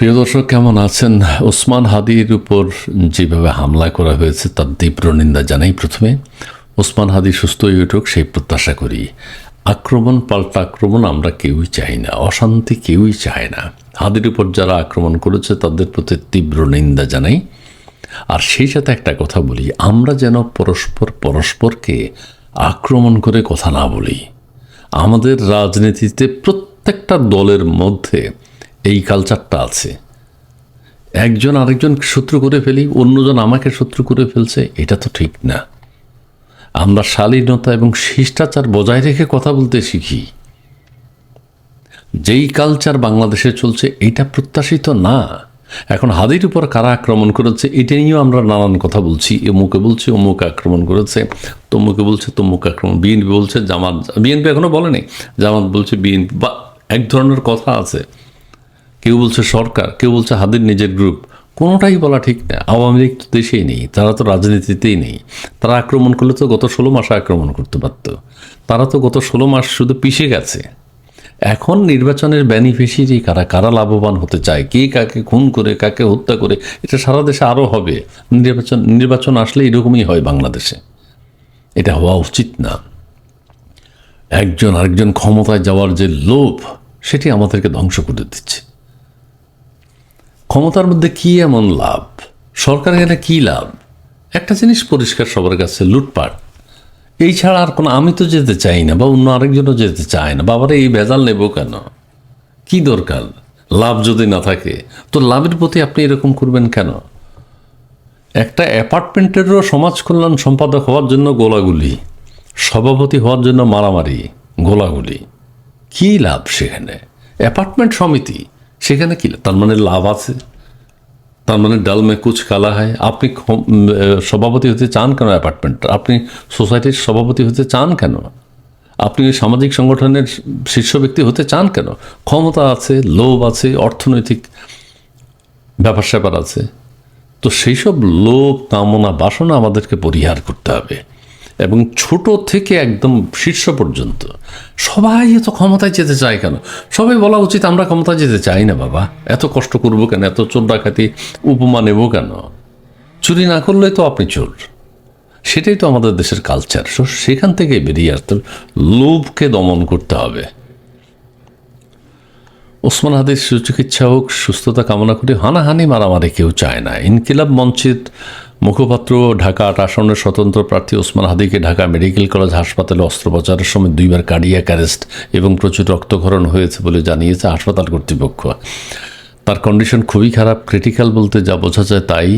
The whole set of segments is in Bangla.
প্রিয় দর্শক, কেমন আছেন? ওসমান হাদির উপর যেভাবে হামলা করা হয়েছে, তার তীব্র নিন্দা জানাই প্রথমে। ওসমান হাদি সুস্থ হয়ে উঠুক, সেই প্রত্যাশা করি। আক্রমণ পাল্টা আক্রমণ আমরা কেউই চাই না, অশান্তি কেউই চায় না। হাদির উপর যারা আক্রমণ করেছে, তাদের প্রতি তীব্র নিন্দা জানাই। আর সেই সাথে একটা কথা বলি, আমরা যেন পরস্পর পরস্পরকে আক্রমণ করে কথা না বলি। আমাদের রাজনীতিতে প্রত্যেকটা দলের মধ্যে এই কালচারটা আছে। একজন আরেকজন শত্রু করে ফেলি, অন্যজন আমাকে শত্রু করে ফেলছে, এটা তো ঠিক না। আমরা শালীনতা এবং শিষ্টাচার বজায় রেখে কথা বলতে শিখি। যেই কালচার বাংলাদেশে চলছে, এটা প্রত্যাশিত না। এখন হাদির উপর কারা আক্রমণ করেছে, এটা নিয়েও আমরা নানান কথা বলছি। অমুকে বলছে, অমুক আক্রমণ করেছে, তমুকে বলছে, তমুক আক্রমণ। বিএনপি বলছে, জামাত, বিএনপি এখনও বলেনি, জামাত বলছে বিএনপি, বা এক ধরনের কথা আছে। কেউ বলছে সরকার, কেউ বলছে হাদির নিজের গ্রুপ কোনোটাই বলা ঠিক না। আওয়ামী লীগ তো দেশেই নেই, তারা তো রাজনীতিতেই নেই। তারা আক্রমণ করলে তো গত ষোলো মাসে আক্রমণ করতে পারত। তারা তো গত ষোলো মাস শুধু পিষে গেছে। এখন নির্বাচনের বেনিফিশিয়ারি কারা কারা লাভবান হতে চায়, কে কাকে খুন করে, কাকে হত্যা করে, এটা সারা দেশে আরও হবে। নির্বাচন নির্বাচন আসলে এরকমই হয় বাংলাদেশে। এটা হওয়া উচিত না। একজন আরেকজন ক্ষমতায় যাওয়ার যে লোভ, সেটি আমাদেরকে ধ্বংস করে দিচ্ছে। ক্ষমতার মধ্যে কি এমন লাভ? সরকারের এটা কি লাভ? একটা জিনিস পরিষ্কার সবার কাছে, লুটপাট। এই ছাড়া আর কোনো, আমি তো যেতে চাই না বা অন্য আরেকজনও যেতে চায় না। বাবারে, এই ভেজাল নেব কেন? কি দরকার? লাভ যদি না থাকে, তো লাভের প্রতি আপনি এরকম করবেন কেন? একটা অ্যাপার্টমেন্টেরও সমাজ কল্যাণ সম্পাদক হওয়ার জন্য গোলাগুলি, সভাপতি হওয়ার জন্য মারামারি, গোলাগুলি। কি লাভ সেখানে? অ্যাপার্টমেন্ট সমিতি সেখানে কি? তার মানে লাভ আছে। তার মানে ডাল মে কুচ কালা হয় আপনি সভাপতি হতে চান কেন অ্যাপার্টমেন্ট? আপনি সোসাইটির সভাপতি হতে চান কেন? আপনি সামাজিক সংগঠনের শীর্ষ ব্যক্তি হতে চান কেন? ক্ষমতা আছে, লোভ আছে, অর্থনৈতিক ব্যাপার স্যাপার আছে। তো সেই সব লোভ, কামনা, বাসনা আমাদেরকে পরিহার করতে হবে। এবং ছোট থেকে একদম শীর্ষ পর্যন্ত। সবাই এত ক্ষমতায় যেতে চায় কেন? সবাই বলা উচিত, আমরা ক্ষমতায় যেতে চাই না বাবা। এত কষ্ট করব কেন? এত চোর ডাকাতি, উপমা নেব কেন? চুরি না করলে তো আপনি চোর। সেটাই তো আমাদের দেশের কালচার সো সেখান থেকে বেরিয়ে আসতে লোভকে দমন করতে হবে। ওসমান হাদির সুচিকিৎসা হোক, সুস্থতা কামনা করে। হানাহানি মারামারি কেউ চায় না। ইনকিলাব মঞ্চের মুখপাত্র ঢাকা আট আসনের স্বতন্ত্র প্রার্থী ওসমান হাদিকে ঢাকা মেডিকেল কলেজ হাসপাতালে অস্ত্রোপচারের সময় দুইবার কার্ডিয়াক অ্যারেস্ট এবং প্রচুর রক্তক্ষরণ হয়েছে বলে জানিয়েছে হাসপাতাল কর্তৃপক্ষ। তার কন্ডিশন খুবই খারাপ ক্রিটিক্যাল বলতে যা বোঝা যায় তাই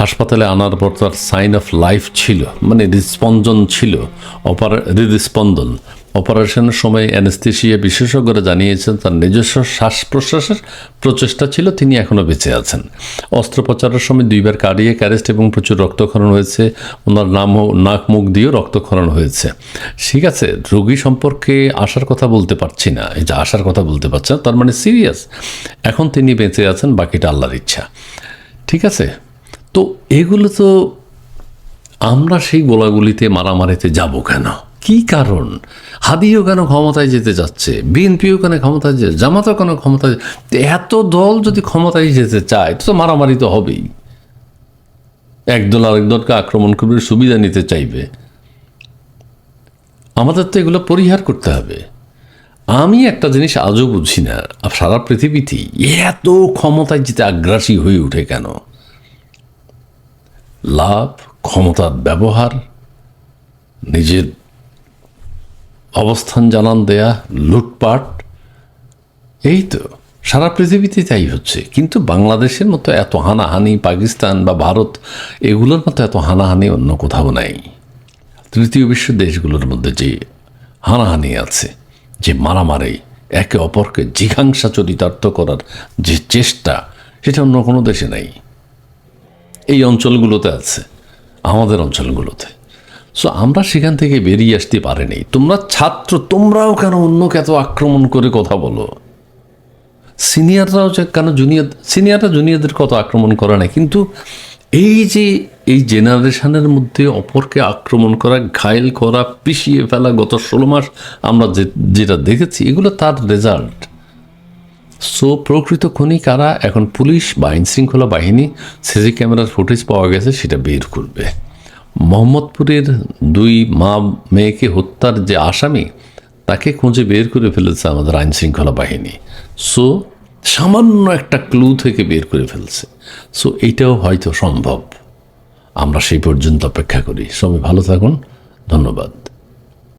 হাসপাতালে আনার পর তার সাইন অফ লাইফ ছিল মানে হৃদস্পন্দন ছিল, অপার হৃদস্পন্দন। অপারেশনের সময় অ্যানেস্থেশিয়া বিশেষজ্ঞরা জানিয়েছেন, তার নিজস্ব শ্বাস প্রশ্বাসের প্রচেষ্টা ছিল, তিনি এখনও বেঁচে আছেন। অস্ত্রোপচারের সময় দুইবার কার্ডিয়াক অ্যারেস্ট এবং প্রচুর রক্তক্ষরণ হয়েছে। ওনার নাম নাক মুখ দিয়েও রক্তক্ষরণ হয়েছে। ঠিক আছে, রোগী সম্পর্কে আসার কথা বলতে পারছি না। এই যে আসার কথা বলতে পারছে না তার মানে সিরিয়াস এখন তিনি বেঁচে আছেন, বাকিটা আল্লাহর ইচ্ছা। ঠিক আছে? তো এগুলো তো আমরা সেই গোলাগুলিতে, মারামারিতে যাব কেন? কি কারণ? হাদিও কেন ক্ষমতায় যেতে যাচ্ছে? বিএনপিও কেন ক্ষমতায় যেতে জামাতও কেন ক্ষমতায় এত দল যদি ক্ষমতায় যেতে চায়, তো মারামারি তো হবেই। একদল আরেকদলকে আক্রমণ করবে, সুবিধা নিতে চাইবে। আমাদের তো এগুলো পরিহার করতে হবে। আমি একটা জিনিস আজও বুঝি না সারা পৃথিবীতেই এত ক্ষমতায় যেতে আগ্রাসী হয়ে ওঠে কেন? লাভ, ক্ষমতার ব্যবহার, নিজের অবস্থান জানান দেয়া লুটপাট। এই তো, সারা পৃথিবীতে তাই হচ্ছে। কিন্তু বাংলাদেশের মতো এত হানাহানি, পাকিস্তান বা ভারত, এগুলোর মতো এত হানাহানি অন্য কোথাও নাই। তৃতীয় বিশ্ব দেশগুলোর মধ্যে যে হানাহানি আছে, যে মারামারি, একে অপরকে জিঘাংসা চরিতার্থ করার যে চেষ্টা, সেটা অন্য কোনো দেশে নাই। এই অঞ্চলগুলোতে আছে, আমাদের অঞ্চলগুলোতে। সো আমরা সেখান থেকে বেরিয়ে আসতে পারিনি। তোমরা ছাত্র, তোমরাও কেন অন্যকে এত আক্রমণ করে কথা বলো? সিনিয়ররাও কেন জুনিয়র, সিনিয়ররা জুনিয়রদের কত আক্রমণ করে না কিন্তু এই যে, এই জেনারেশনের মধ্যে অপরকে আক্রমণ করা, ঘায়েল করা, পিষিয়ে ফেলা গত ষোলো মাস আমরা যে, যেটা দেখেছি, এগুলো তার রেজাল্ট সো প্রকৃত খনি কারা? এখন পুলিশ বা আইন শৃঙ্খলা বাহিনী, সিসি ক্যামেরার ফুটেজ পাওয়া গেছে, সেটা বের করবে। মোহাম্মদপুরের দুই মা মেয়েকে হত্যার যে আসামি, তাকে খুঁজে বের করে ফেলেছে আমাদের আইন শৃঙ্খলা বাহিনী। সো, সামান্য একটা ক্লু থেকে বের করে ফেলছে। সো এইটাও হয়তো সম্ভব। আমরা সেই পর্যন্ত অপেক্ষা করি। সবাই ভালো থাকুন। ধন্যবাদ।